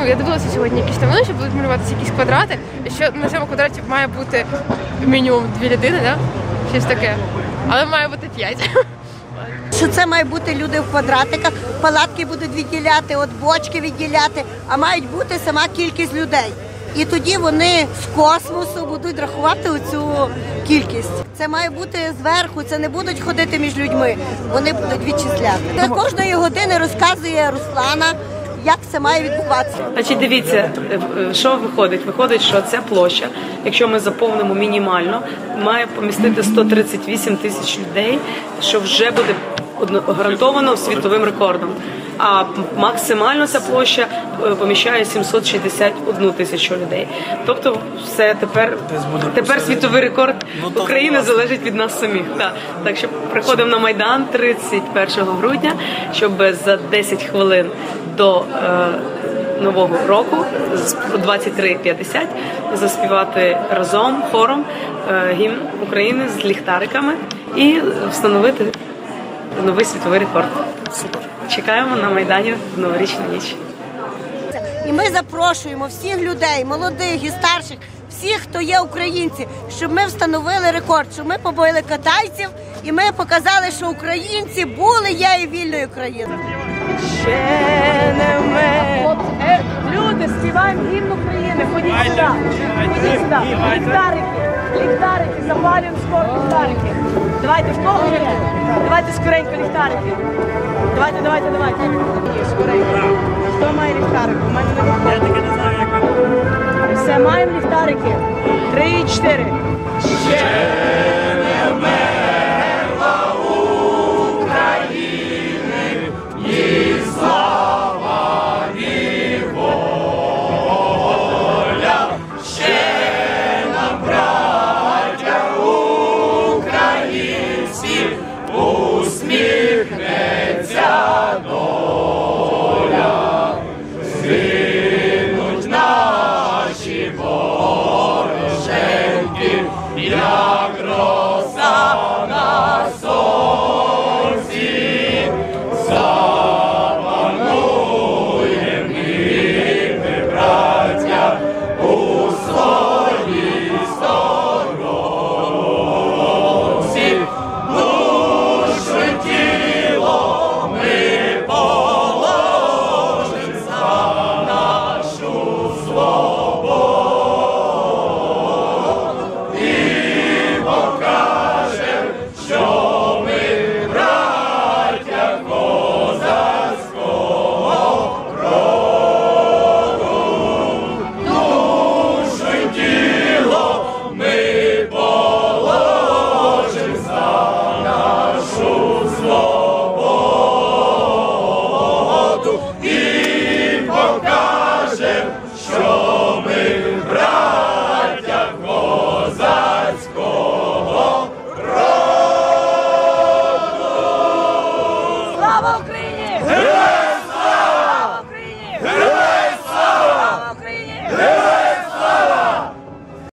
ну я дивилася сьогодні якісь новини, що будуть малюватися якісь квадрати, і що на цьому квадраті має бути мінімум дві людини, да? Щось таке. Але має бути п'ять. Що це мають бути люди в квадратиках, палатки будуть відділяти, от бочки відділяти, а мають бути сама кількість людей. І тоді вони з космосу будуть рахувати оцю кількість. Це має бути зверху, це не будуть ходити між людьми, вони будуть відчисляти. Кожної години розказує Руслана, як це має відбуватися. Значить, дивіться, е, е, що виходить? Виходить, що ця площа, якщо ми заповнимо мінімально, має помістити 138 тисяч людей, що вже буде гарантовано світовим рекордом. А максимально ця площа е, поміщає 761 тисячу людей. Тобто, все тепер тепер світовий рекорд України залежить від нас самих. Так, так що приходимо на майдан 31 грудня, щоб за 10 хвилин до е, нового року з 23.50 заспівати разом хором е, гімн України з ліхтариками і встановити новий світовий рекорд. Чекаємо на майдані в новорічну ніч. І ми запрошуємо всіх людей, молодих і старших, всіх, хто є українці, щоб ми встановили рекорд, щоб ми побили катайців і ми показали, що українці були, є і вільною країною. Ще не вмер. Люди, співаємо гімн України. Ходіть сюди. Ходіть сюди. Ліхтарики. Ліхтарики. Запалюємо скоро ліхтарики. Давайте, в кого є? Давайте скоренько ліхтарики. Давайте, давайте, давайте. Скоренько. Хто має ліхтарик? У мене немає. Я таке не знаю, як Все, маємо ліхтарики. Три, чотири. Слава Yeah.